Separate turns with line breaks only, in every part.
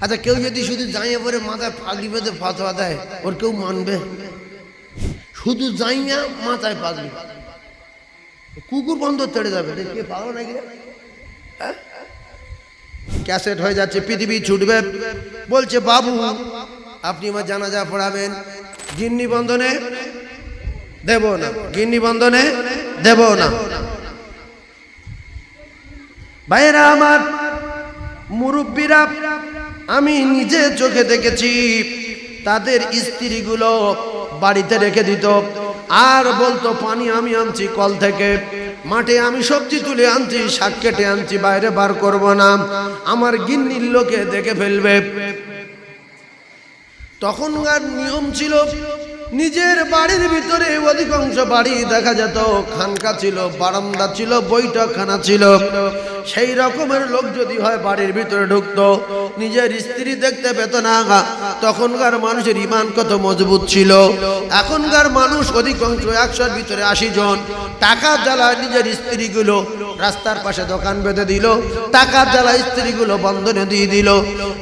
আচ্ছা কেউ যদি শুধু জাইয়া পরে মাথায় পাগড়ি বেঁধে ফাতোয়া দেয়, ওর কেউ মানবে? শুধু জাইয়া মাথায় পাগড়ি। কুকুর বন্ধ তেড়ে যাবে। কে, পাগল নাকি হ্যাঁ? ক্যাসেট হয়ে যাচ্ছে, পৃথিবী ছুটবে। বলছে, বাবু, আপনি আমার জানাজা পড়াবেন। গিন্নি বন্ধনে দেব না। গিন্নি বন্ধনে দেব না। ভাইয়েরা, আমার মুরব্বীরা আমি নিজে চোখে দেখেছি, তাদের স্ত্রীগুলো বাড়িতে রেখে দিত। আর বলতো, পানি আমি আনছি কল থেকে। মাঠে আমি সবজি তুলে আনছি, শাক কেটে আনছি, বাইরে বার করব না। আমার গিন্নির লোকে দেখে ফেলবে। তখনকার নিয়ম ছিল নিজের বাড়ির ভিতরে অধিকাংশ বাড়ি দেখা যেত। খানকা ছিল, বারান্দা ছিল, বৈঠকখানা ছিল। সেই রকমের লোক যদি হয় বাড়ির ভিতরে ঢুকতো। নিজের স্ত্রী দেখতে পেত না। তখনকার মানুষের ইমান কত মজবুত ছিল। এখনকার মানুষ অধিকাংশ একশোর ভিতরে আশি জন। টাকা জ্বালায় নিজের স্ত্রীগুলো রাস্তার পাশে দোকান বেঁধে দিল। টাকার জ্বালা স্ত্রীগুলো বন্ধনে দিয়ে দিল।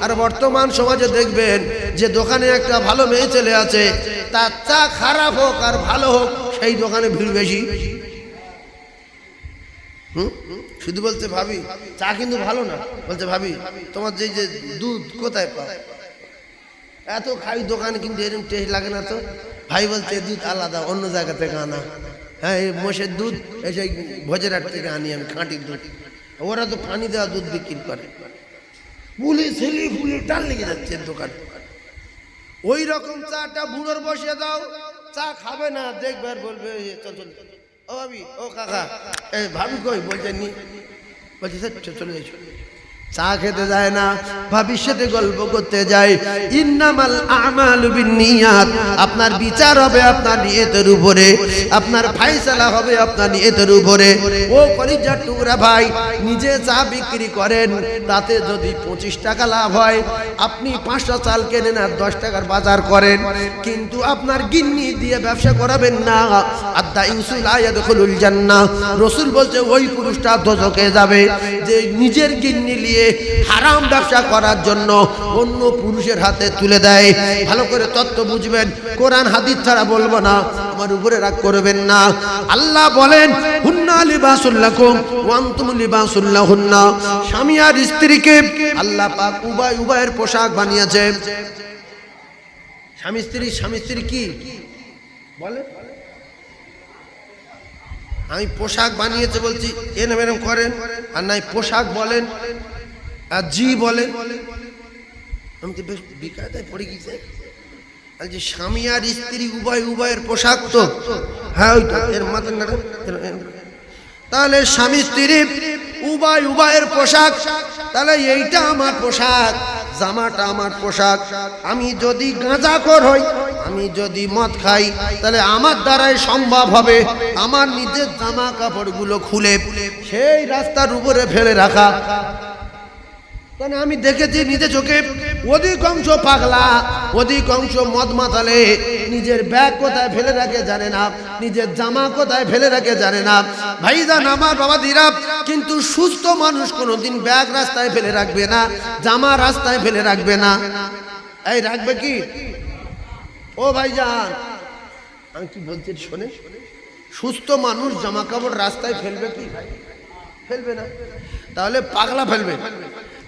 আর বর্তমান সমাজে দেখবেন যে দোকানে একটা ভালো মেয়ে চলে আছে, তার চা খারাপ হোক আর ভালো হোক, সেই দোকানে ভিড় বেশি। হুম? শুধু বলছে, ভাবি, চা কিন্তু ভালো না। বলছে, ভাবি, তোমার যে যে দুধ কোথায় পাও? এত খাই, দোকানে কিন্তু এরকম টেস্ট লাগে না তো। ভাই বলছে, দুধ আলাদা, অন্য জায়গা থেকে আনা। হ্যাঁ এই মোষের দুধ, এই সেই ভোজেরহাট থেকে আনি আমি, খাঁটির দুধ। ওরা তো পানি দেওয়া দুধ বিক্রি করে। ফুলে ছেলে ফুলে টান লেগে যাচ্ছে দোকানে। ওই রকম চাটা বুড়োর বসে দাও। চা খাবে না দেখবার বলবে "এ, চল। ও ভাবি ও কাকা এই ভাবি কই? বলছেন নি। বলছে চলে এসো চা খেতে যায় না ভবিষ্যতে গল্প করতে যায়। ইন্নামাল আমাল বিনিয়াত আপনার বিচার হবে আপনার নিয়তের উপরে, আপনার ফাইসালা হবে আপনার নিয়তের উপরে। ও কলিজার টুকরা ভাই, নিজে চা বিক্রি করেন, তাতে যদি পঁচিশ টাকা লাভ হয়, আপনি পাঁচশো চাল কেনেন আর দশ টাকার বাজার করেন। কিন্তু আপনার গিন্নি দিয়ে ব্যবসা করাবেন না। আদা ইউসুল আয়াদুল জান্নাহ, রসুল বলছে, ওই পুরুষটা দোজকে যাবে, যে নিজের গিন্নি নিয়ে হারাম ব্যবসা করার জন্য অন্য পুরুষের হাতে তুলে দেয়। ভালো করে তত্ত্ব বুঝবেন। কোরআন, হাদিস ছাড়া বলব না। আমার উপরে রাগ করবেন না। আল্লাহ বলেন, হুন্না লিবাসুল্লাকুম ওয়ান্তুম লিবাসুল্লাহুন্না স্বামী আর স্ত্রীকে আল্লাহ পাক উভয়, উভয়ের পোশাক বানিয়েছে। স্বামী স্ত্রী স্বামী স্ত্রী কি? বলে। আমি পোশাক বানিয়েছে বলছি, এরম এরম করেন। আর নাই পোশাক বলেন। আর জি বলেন আমি তো বেশ বিকায়দায় পড়ে গেছে আর যে স্বামী আর স্ত্রী উভয় উভয়ের পোশাক তো। হ্যাঁ ওই তো এর মাথা তাহলে স্বামী স্ত্রী উভয় উভয়ের পোশাক তাহলে এইটা আমার পোশাক জামাটা আমার পোশাক। আমি যদি গাঁজাখোর হই আমি যদি মদ খাই তাহলে আমার দ্বারাই সম্ভব হবে। আমার নিজের জামা কাপড়গুলো খুলে সেই রাস্তার উপরে ফেলে রাখা। কারণ আমি দেখেছি নিজে চোখে? অধিকাংশ পাগলা, অধিকাংশ মদ মাতালে। নিজের ব্যাগ কোথায় ফেলে রাখে জানে না, নিজের জামা কোথায় ফেলে রাখে জানে না। ভাই ভাইজান আমার বাবা দিরা কিন্তু সুস্থ মানুষ কোনোদিন ব্যাগ রাস্তায় ফেলে রাখবে না, জামা রাস্তায় ফেলে রাখবে না। এই রাখবে কি? ও ভাই ভাইজান, আমি কি বলছি শোনে? সুস্থ মানুষ জামা কাপড় রাস্তায় ফেলবে কি? ফেলবে না। তাহলে পাগলা ফেলবে।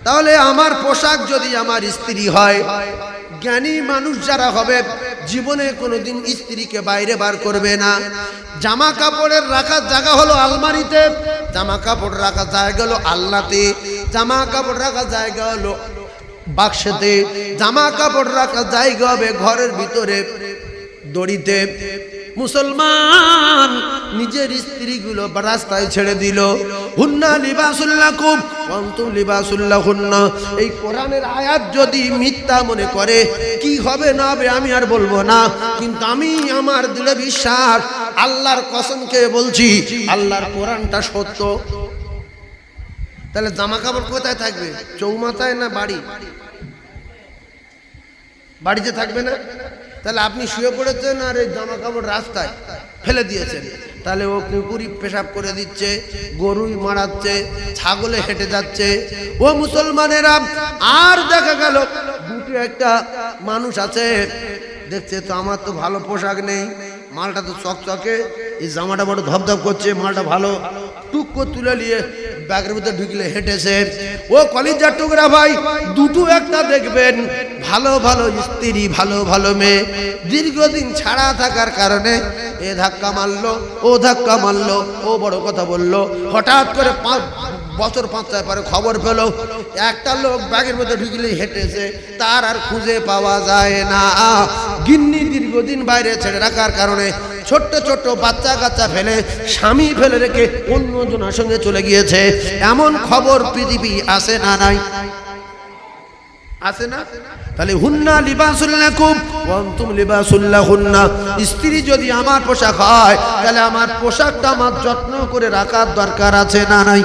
তাহলে আমার পোশাক যদি আমার স্ত্রী হয়, জ্ঞানী মানুষ যারা হবে, জীবনে কোনোদিন স্ত্রীকে বাইরে বার করবে না। জামা কাপড়ের রাখার জায়গা হলো আলমারিতে, জামা কাপড় রাখার জায়গা হলো আল্লাতে জামা কাপড় রাখার জায়গা হলো বাক্সেতে, জামা কাপড় রাখার জায়গা হবে ঘরের ভিতরে দড়িতে। মুসলমান নিজের স্ত্রীগুলো রাস্তায় ছেড়ে দিল। হুন্না লিবাসুল্লাহ কুম অন্তুম লিবাসুল্লাহ হুন্না এই কোরআনের আয়াত যদি মিথ্যা মনে করে, কি হবে না হবে আমি আর বলব না। কিন্তু আমি আমার দৃঢ় বিশ্বাস, আল্লাহর কসমকে বলছি, আল্লাহর কোরআনটা সত্য। তাহলে জামা কাপড় কোথায় থাকবে? চৌমাথায় না বাড়ি? বাড়িতে থাকবে না? তাহলে আপনি শুয়ে পড়েছেন আর এই জামা কাপড় রাস্তায় ফেলে দিয়েছেন। তাহলে ও কুকুরি পেশাব করে দিচ্ছে, গরুই মারাচ্ছে, ছাগলে হেঁটে যাচ্ছে। ও মুসলমানেরা, আর দেখা গেল, দুটো একটা মানুষ আছে, দেখছে তো আমার তো ভালো পোশাক নেই, মালটা তো চকচকে, এই জামাটা বড় ধপধপ করছে, মালটা ভালো টুক করে তুলে নিয়ে ব্যাগের ভিতরে ঢুকলে হেঁটেছে। ও কলিজার টুকরা ভাই, দুটো একটা দেখবেন, ভালো ভালো স্ত্রী, ভালো ভালো মেয়ে। দীর্ঘদিন ছাড়া থাকার কারণে এ ধাক্কা মারলো, ও ধাক্কা মারলো, ও বড় কথা বলল। হঠাৎ করে পাঁচ বছর পাঁচটায় পরে খবর পেল, একটা লোক ব্যাগের মধ্যে ঢুকলে হেঁটেছে, তার আর খুঁজে পাওয়া যায় না। গিন্নি দীর্ঘদিন বাইরে ছেড়ে রাখার কারণে ছোট্ট ছোট্ট বাচ্চা কাচ্চা ফেলে স্বামী ফেলে রেখে অন্য জনের সঙ্গে চলে গিয়েছে। এমন খবর পৃথিবী আসে না, নাই। আছে না? তাহলে হুন্না লিবাসুল্লাকুম ওয়ান্তুম লিবাসুল্লাহ হুন্না স্ত্রী যদি আমার পোশাক হয়, তাহলে আমার পোশাকটা আমার যত্ন করে রাখার দরকার আছে না নাই?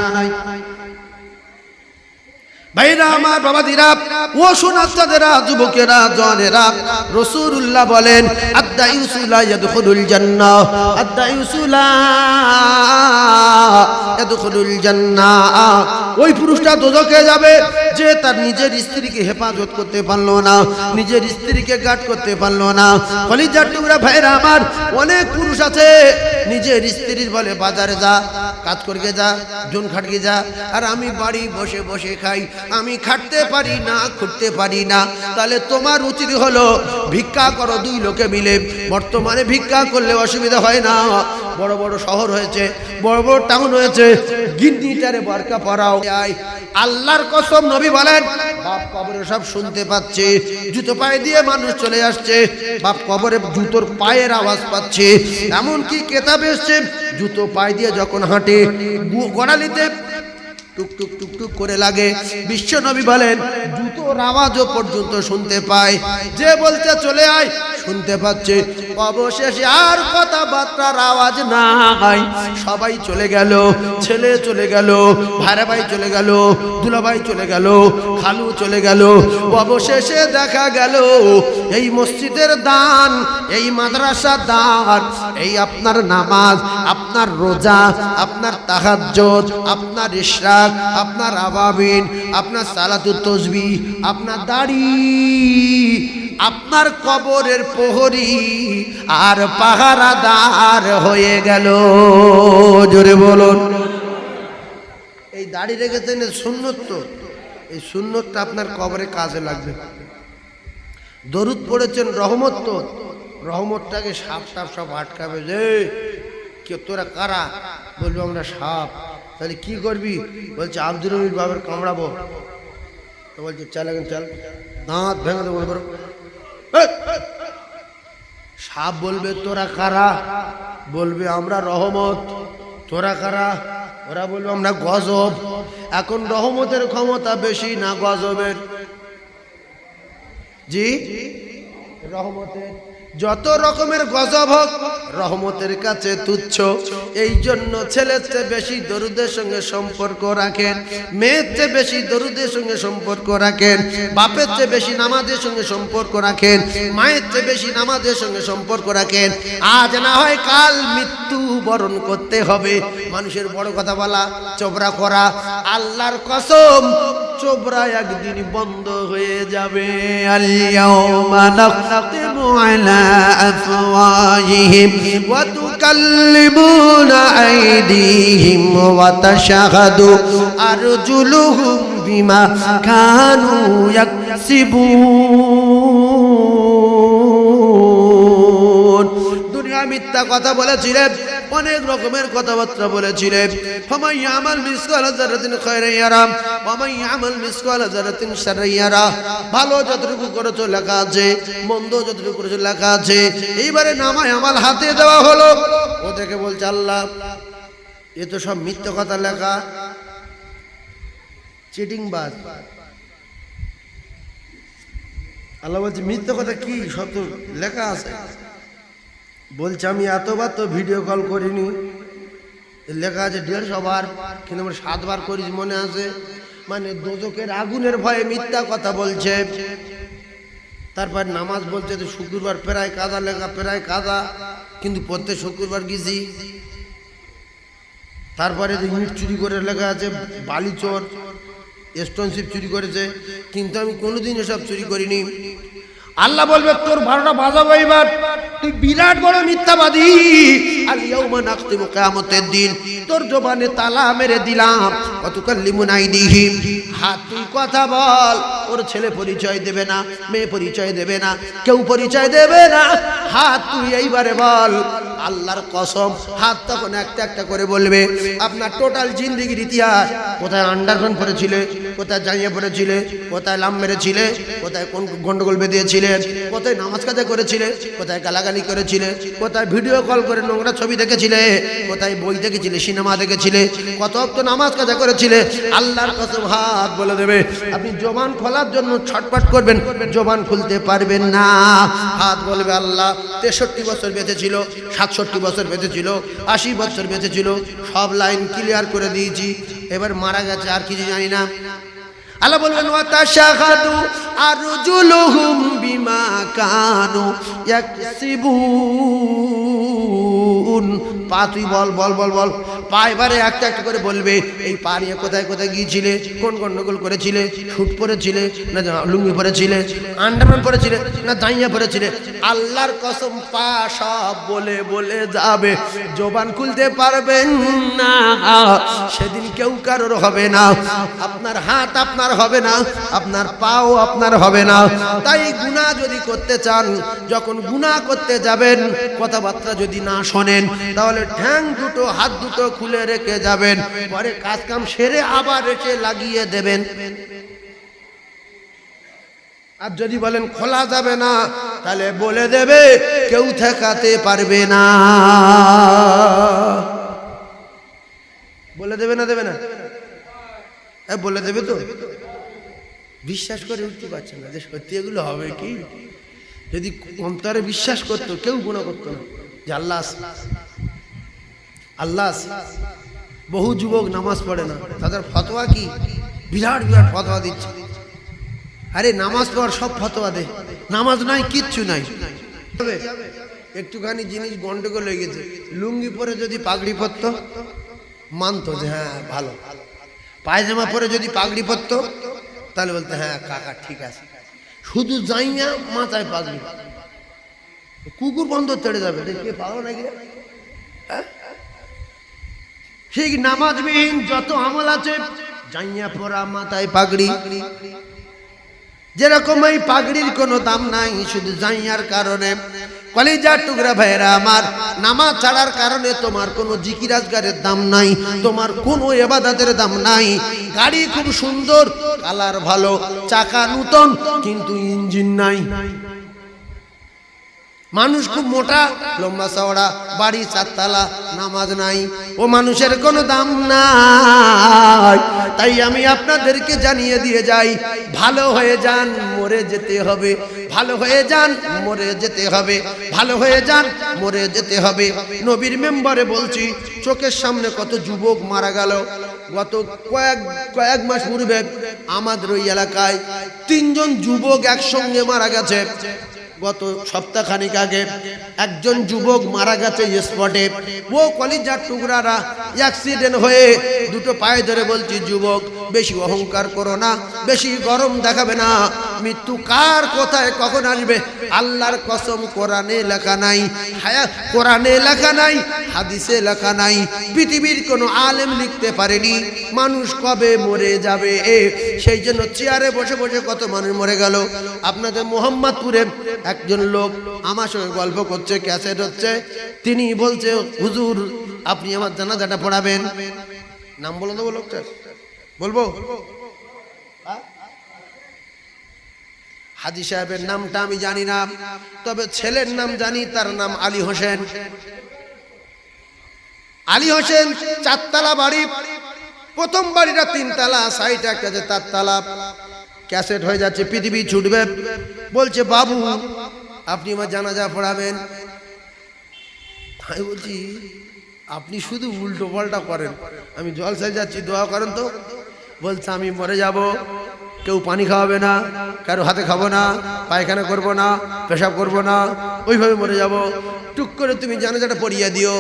ভাইরা আমার বাবাদিরা, ও সোনাচ্চাদেরা যুবকেরা, জনেরা রসুল্লাহ বলেন, আদ্দা ইউসুলা ইয়াদখুলুল জান্নাহ আদ্দা ইউসুলা ইয়াদখুলুল জান্নাহ ওই পুরুষটা দোজখে যাবে যে তার নিজের স্ত্রীকে হেফাজত করতে পারল না, নিজের স্ত্রীকে গার্ড করতে পারল না। কলিজার টুকরা ভাইরা আমার, অনেক পুরুষ আছে, নিজের স্ত্রীর বলে বাজারে যা, কাজ করকে যা, জোন খাটকে যা, আর আমি বাড়ি বসে বসে খাই, আমি খাটতে পারি না খুঁটতে পারি না। তাহলে তোমার উচিত হলো, ভিক্ষা করো দুই লোকে মিলে। বর্তমানে ভিক্ষা করলে অসুবিধা হয় না। বড় বড় শহর হয়েছে, বড় বড় টাউন হয়েছে। গিন্নিটারে বরকা পরাও। আল্লাহর কসম নবী বলেন, বাপ কবরে সব শুনতে পাচ্ছে, জুতো পায়ে দিয়ে মানুষ চলে আসছে, বাপ কবরে জুতোর পায়ের আওয়াজ পাচ্ছে। এমনকি কেতাব এসছে, জুতো পায়ে দিয়ে যখন হাঁটে গোড়ালিতে টুক টুক টুক টুক করে লাগে। বিশ্ব নবী বলেন, জুতোর আওয়াজও পর্যন্ত শুনতে পায় যে বলতে চলে আয়, শুনতে পাচ্ছে। অবশেষে আর কথাবার্তার আওয়াজ নাই সবাই চলে গেল, ছেলে চলে গেল ভাইরা ভাই চলে গেল দুলাভাই চলে গেল, খালু চলে গেল। অবশেষে দেখা গেল, এই মসজিদের দান, এই মাদ্রাসার দান, এই আপনার নামাজ, আপনার রোজা, আপনার তাহাজ্জত আপনার ইশরাক আপনার আবাবিন, আপনার সালাতুত তসবি আপনার দাড়ি, আপনার কবরের প্রহরী আর পাহারাদার হয়ে গেল। জোরে বলুন। এই দাড়ি রেখেছেন সুন্নত এই সুন্নতটা আপনার কবরে কাজে লাগবে। দরুদ পড়েছেন রহমত তো। রহমতটাকে সাপ সাপ সব আটকাবে যে কে, তোরা কারা? বলব, আমরা সাপ। তাহলে কি করবি? বলছে, আব্দুল রবির বাবার কামড়াবো। তো বলছে, চাল এখন, চাল। দাঁত ভেঙে দেবো এই! সাপ বলবে, তোরা কারা? বলবে, আমরা রহমত। তোরা কারা? ওরা বলবে, আমরা গজব। এখন রহমতের ক্ষমতা বেশি না গজবের? জি? রহমতের যত রকমের গজব হোক, রহমতের কাছে তুচ্ছ। এই জন্য ছেলের চেয়ে বেশি দরুদের সঙ্গে সম্পর্ক রাখেন, মেয়ের চেয়ে বেশি দরুদের সঙ্গে সম্পর্ক রাখেন, বাপের চেয়ে বেশি নামাজের সঙ্গে সম্পর্ক রাখেন, মায়ের চেয়ে বেশি নামাজের সঙ্গে সম্পর্ক রাখেন। আজ না হয় কাল মৃত্যু বরণ করতে হবে। মানুষের বড় কথা বলা চোবরা করা আল্লাহর কসম চোবরা একদিন বন্ধ হয়ে যাবে। আলিয়াউমা নাখতিমু আলা আফওয়াহিহিম ওয়া তুকাল্লিমুনা আইদিহিম ওয়া তাশহাদু আরজুলুহুম বিমা দুনিয়া মিথ্যা কথা বলেছিলেন অনেক রকমের কথাবার্তা বলেছিলেন। ফামাই আমাল মিসকাল যারাতিন খায়রান ইয়ারা ওয়ামাই আমাল মিসকাল যারাতিন শাররান ইয়ারা। ভালো যতটুকু করেছ লেখা আছে, মন্দ যতটুকু করেছ লেখা আছে। এইবারে নামায় আমাল হাতে দেওয়া হলো। ও দেখে বলছে, আল্লাহ, এ তো সব মিথ্যা কথা লেখা। চিটিং বাজ আল্লাহ বলছে, মিথ্যা কথা কি? সব তো লেখা আছে। বলছে, আমি এতবার তো ভিডিও কল করিনি। লেখা আছে, দেড়শো বার, কিন্তু আমরা সাতবার করিস মনে আছে। মানে দোজকের আগুনের ভয়ে মিথ্যা কথা বলছে। তারপর নামাজ বলছে তো শুক্রবার প্রায় কাদা লেখা, প্রায় কাদা, কিন্তু প্রত্যেক শুক্রবার গেছি তারপরে যে ইট চুরি করে লেখা আছে, বালি চোর স্টোনশিপ চুরি করেছে। কিন্তু আমি কোনোদিন এসব চুরি করিনি। আল্লাহ বলবে, তোর বারোটা বাজাবো এবার তুই বিরাট বড় মিথ্যাবাদী। আর ইয়াউমা নাখতিমু কিয়ামতের দিন। তোর জবানে তালা মেরে দিলাম। অতুকাল্লিমুন আইদিহিম। হাত তুই কথা বল। ওর ছেলে পরিচয় দেবে না, মেয়ে পরিচয় দেবে না, কেউ পরিচয় দেবে না। হাত তুই এইবারে বল। আল্লাহর কসম, হাত তখন একটা একটা করে বলবে, আপনার টোটাল জিন্দিগির ইতিহাস, কোথায় আন্ডারগ্রাউন্ড পড়েছিলে, কোথায় জাইয়ে পড়েছিলে, কোথায় লাম মেরেছিলে, কোথায় কোন গন্ডগোল বেঁধেছিলেন কোথায় নামাজ কাজা করেছিলে, কোথায় গালাগালি করেছিলে, কোথায় ভিডিও কল করে নোংরা ছবি দেখেছিলে, কোথায় বই দেখেছিলে সিনেমা দেখেছিলে, কত অক্ত নামাজ কাজা করেছিলে? আল্লাহর কসম হাত বলে দেবে। আপনি জবান খোলার জন্য ছটপট করবেন, জবান খুলতে পারবেন না। হাত বলবে, আল্লাহ, তেষট্টি বছর বেঁচে ছিল সাতষট্টি বছর বেঁচে ছিল, আশি বছর বেঁচে ছিল, সব লাইন ক্লিয়ার করে দিয়েছি, এবার মারা গেছে আর কিছু জানি না। আল্লাহ বলবেন, ওয়াতাশাহাদু বল বল বল বল। পা এবারে একটা একটা করে বলবে, এই পা নিয়ে কোথায় কোথায় গিয়েছিলে? কোন গন্ডগোল করেছিলে? শুট পরেছিলে না লুঙ্গি পরেছিলে? আন্ডারম্যান পরেছিলে? না জাইয়া পরেছিলে? আল্লাহর কসম পা সব বলে বলে যাবে। জবান খুলতে পারবেন না, সেদিন কেউ কারোর হবে না। আপনার হাত আপনার হবে না, আপনার পাও আপনার হবে না। তাই গুনাহ যদি করতে চান, যখন গুনাহ করতে যাবেন, কথাবার্তা যদি না শোনেন, তাহলে ঠ্যাং দুটো, হাত দুটো খুলে রেখে যাবেন। পরে কাজ কাম সেরে আবার এসে লাগিয়ে দেবেন। আর যদি বলেন খোলা যাবে না, তাহলে বলে দেবে, কেউ ঠেকাতে পারবে না। বলে দেবে না দেবে না? হ্যাঁ বলে দেবে তো? বিশ্বাস করে উঠতে পারছে না যে সত্যি এগুলো হবে কি? যদি অন্তরে বিশ্বাস করতো, কেউ গুণা করতো না। যে আল্লাহ। আল্লাহ বহু যুবক নামাজ পড়ে না। তাদের ফতোয়া কি? বিরাট বিরাট ফতোয়া দিচ্ছে। আরে, নামাজ পড়ার সব ফতোয়া দে। নামাজ নাই, কিচ্ছু নাই। একটুখানি জিনিস গন্ডগোল হয়ে গেছে। লুঙ্গি পরে যদি পাগড়ি পরতো, মানতো যে হ্যাঁ ভালো। পায়জামা পরে যদি পাগড়ি পরতো, তাহলে বলতে হ্যাঁ কাকা, ঠিক আছে। শুধু যাইয়া মাথায় পাগড়ি। কুকুর বন্ধ তেড়ে যাবে। কে, পাগল নাকি হ্যাঁ? ঠিক নামাজবিহীন যত আমল আছে জাইয়া পরা মাথায় পাগড়ি। যেরকম এই পাগড়ির কোনো দাম নাই, শুধু জাইয়ার কারণে। কলিজার টুকরা ভাইরা আমার, নামাজ ছাড়ার কারণে তোমার কোনো জিকিরাজগারের দাম নাই, তোমার কোনো এবাদাতের দাম নাই। গাড়ি খুব সুন্দর, কালার ভালো, চাকা নূতন, কিন্তু ইঞ্জিন নাই। মানুষ খুব মোটা, লম্বা চওড়া, বাড়ি চারতলা, নামাজ নাই, ও মানুষের কোনো দাম নাই। তাই আমি আপনাদেরকে জানিয়ে দিয়ে যাই, ভালো হয়ে যান, মরে যেতে হবে। ভালো হয়ে যান, মরে যেতে হবে। ভালো হয়ে যান, মরে যেতে হবে। নবীর মেম্বারে বলছি, চোখের সামনে কত যুবক মারা গেল। গত কয়েক কয়েক মাস পূর্বে আমাদের ওই এলাকায় তিনজন যুবক একসঙ্গে মারা গেছে। গত সপ্তাহখানিক আগে একজন যুবক মারা গেছে স্পটে ও কলিজার টুকরারা অ্যাক্সিডেন্ট হয়ে দুটো পায়ে ধরে বলছি, যুবক, বেশি অহংকার করো না, বেশি গরম দেখাবে না। মৃত্যু কার কোথায়? কখন আসবে? আল্লাহর কসম, কোরআনে লেখা নাই, হায়া, কোরআনে লেখা নাই, হাদিসে লেখা নাই, পৃথিবীর কোনো আলেম লিখতে পারেনি। মানুষ কবে মরে যাবে? এ, সেই জন্য চেয়ারে বসে বসে কত মানুষ মরে গেল। আপনাদের মোহাম্মদপুরে একজন লোক আমার সঙ্গে গল্প করছে, ক্যাসেট হচ্ছে। তিনি বলছে, হুজুর, আপনি আমার জানাজাটা পড়াবেন। নাম বলে দেবো লোকটার বলব হ্যাঁ? হাজি সাহেবের নামটা আমি জানি না, তবে ছেলের নাম জানি, তার নাম আলী হোসেন। আলী হোসেন চারতলা বাড়ি, প্রথম বাড়িটা তিনতলা, সাইড একটা যে তারতলা ক্যাসেট হয়ে যাচ্ছে, পৃথিবী ছুটবে। বলছে, বাবু, আপনি আমার জানাজা পড়াবেন। আমি বলছি, আপনি শুধু উল্টো পাল্টা করেন, আমি জলসায় যাচ্ছি, দোয়া করেন তো। বলছে, আমি মরে যাব। কেউ পানি খাওয়াবে না, কারও হাতে খাব না, পায়খানা করব না, পেশাব করব না, ওইভাবে মরে যাব। টুক করে তুমি জানাজাটা পড়িয়ে দিও।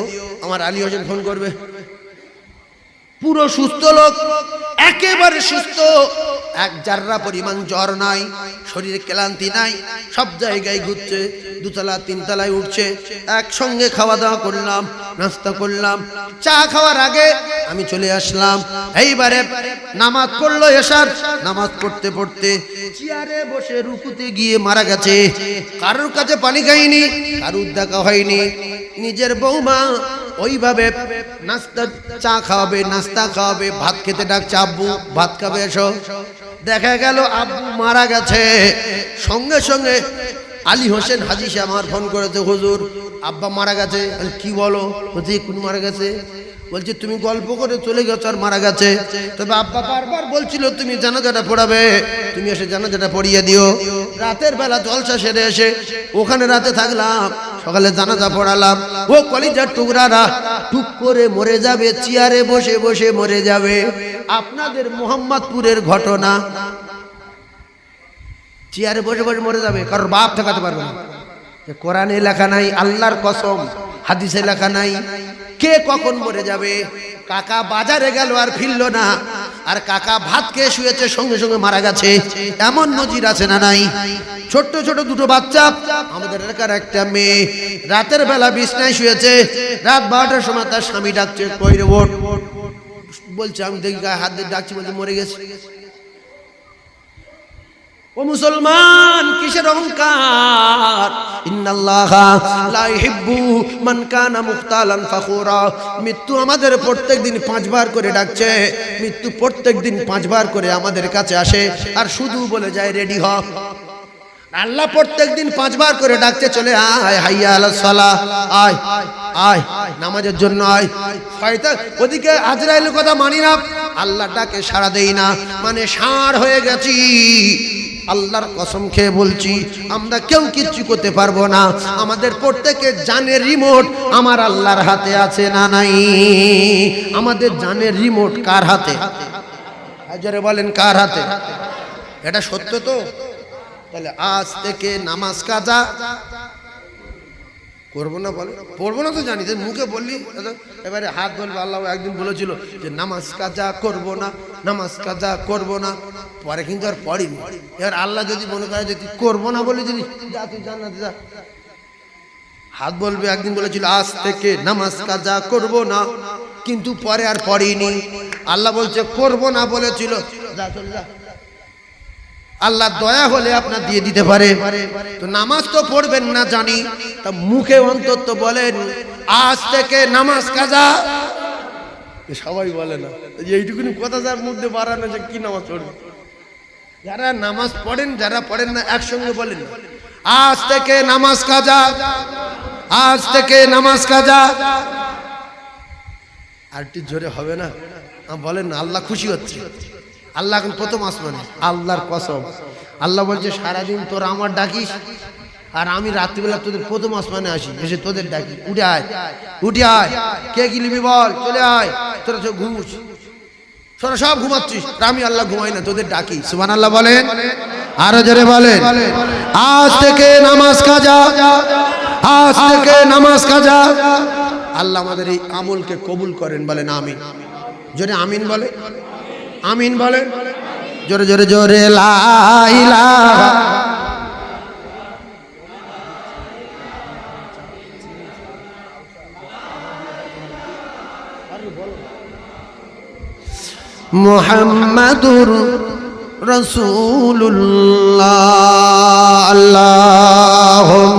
আমার আলী হোসেন ফোন করবে। পুরো সুস্থ লোক, একেবারে সুস্থ। এক জাররা পরিমাণ জ্বর নাই, শরীরে ক্লান্তি নাই, সব জায়গায় ঘুরছে, দুতলা, তিনতলায় উঠছে। একসঙ্গে খাওয়া দাওয়া করলাম, নাস্তা করলাম, চা খাওয়ার আগে আমি চলে আসলাম। এইবারে নামাজ পড়ল এসার। নামাজ পড়তে পড়তে চেয়ারে বসে রুকুতে গিয়ে মারা গেছে। কারোর কাছে পানি খাইনি, কারুর দেখা হয়নি। নিজের বৌমা ওইভাবে নাস্তা চা খাওয়াবে, নাস্তা খাওয়াবে, ভাত খেতে ডাকছে, আব্বু, ভাত খাবে, এসো। দেখা গেল, আব্বু মারা গেছে। সঙ্গে সঙ্গে আলী হোসেন হাজি আমার ফোন করেছে, হুজুর, আব্বা মারা গেছে। কি বলো? হুজি কোন মারা গেছে। বলছে, তুমি গল্প করে চলে গেছো আর মারা গেছে। তবে আব্বা বারবার বলছিল, তুমি জানাজাটা পড়াবে, তুমি এসে জানাজাটা পড়িয়ে দিও। রাতের বেলা জলসা সেরে এসে ওখানে রাতে থাকলাম, সকালে জানাজা পড়ালাম। ও কলিজার টুকরারা, টুক করে মরে যাবে, চেয়ারে বসে বসে মরে যাবে। আপনাদের মোহাম্মদপুরের ঘটনা। চেয়ারে বসে বসে মরে যাবে, কারোর বাপ ঠেকাতে পারবে না। কোরআনে লেখা নাই, আল্লাহর কসম, হাদিসে লেখা নাই। কে কখন মরে যাবে? কাকা বাজারে গেল আর ফিরল না। আর কাকা ভাত খেয়ে শুয়েছে, সঙ্গে সঙ্গে মারা গেছে। এমন নজির আছে না নাই? ছোট্ট ছোট দুটো বাচ্চা, আমাদের এলাকার একটা মেয়ে। রাতের বেলা বিছনায় শুয়েছে। রাত বারোটার সময় তার স্বামী ডাকছে বলছে, আমি দেখি গায়ে হাত দিয়ে ডাকছি বলছে, মরে গেছে। ও মুসলমান, কিসের অহংকার? মৃত্যু আমাদের প্রত্যেক দিন পাঁচবার করে ডাকছে। মৃত্যু প্রত্যেক দিন পাঁচবার করে আমাদের কাছে আসে। আর শুধু বলে যায়, রেডি হ। আল্লাহ প্রত্যেক দিন পাঁচবার করে ডাকতে চলে আয়, হাইয়া আলাস সালাহ আয় আয়, নামাজের জন্য আয়। ওদিকে আজরাইলের কথা মানি না। আল্লাহ ডাকে সাড়া দেই না। মানে ষাঁড় হয়ে গেছি। আল্লাহর কসম খেয়ে বলছি, আমরা কেউ কিচ্ছু করতে পারব না। আমাদের প্রত্যেকের জানের রিমোট আমার আল্লাহর হাতে আছে না নাই? আমাদের জানের রিমোট কার হাতে? হাজারে বলেন, কার হাতে? এটা সত্য তো? তাহলে আজ থেকে নামাজ কাজা করব না বলে? পড়ব না তো জানি, যে মুখে বললি এবারে হাত বলব আল্লাহ একদিন বলেছিল যে নামাজ কাজা করব না, নামাজ কাজা করব না। পরে কিন্তু আর পড়িনি। এবার আল্লাহ যদি মনে করে যে করব না বলে যদি যা হাত বলবে, একদিন বলেছিল, আজ থেকে নামাজ কাজা করব না। কিন্তু পরে আর পড়িনি। আল্লাহ বলছে, করব না, বলেছিল। যা যা। আল্লাহ দয়া হলে আপনার দিয়ে দিতে পারে। তো নামাজ তো পড়বেন না জানি তা মুখে অন্তত বলেন আজ থেকে নামাজ কাজা। সবাই বলে না। এই এইটুকুনি কথা যার মধ্যে বাড়ানো যে কি নামাজ পড়বে? যারা নামাজ পড়েন যারা পড়েন না একসঙ্গে বলেন। আজ থেকে নামাজ কাজা আজ থেকে নামাজ কাজা। আর একটু জোরে হবে না? বলেন না আল্লাহ খুশি হচ্ছে। আল্লাহ এখন প্রথম আসমানে। আল্লাহর কসম। আল্লাহ বলছে, সারাদিন তোরা আমার ডাকিস, আর আমি রাত্রিবেলা তোদের প্রথম আসমানে আসি, এসে তোদের ডাকি। উঠে আয় উঠে আয়। কে কি নিবি বল? চলে আয়। তোরা সব ঘুমুস। তোরা সব ঘুমাচ্ছিস। আমি আল্লাহ ঘুমাই না, তোদের ডাকি। সুবান আল্লাহ বলেন। আরও জোরে বলেন। আজ থেকে নামাজ কাজা। আজ থেকে নামাজ কাজা। আল্লাহ আমাদের এই আমলকে কবুল করেন বলেন, আমিন। জোরে আমিন বলে। আমিন বলেন। জোরে জোরে জোরে লাইলা মোহাম্মদুর রসুল্লাহ আল্লাহুম্মা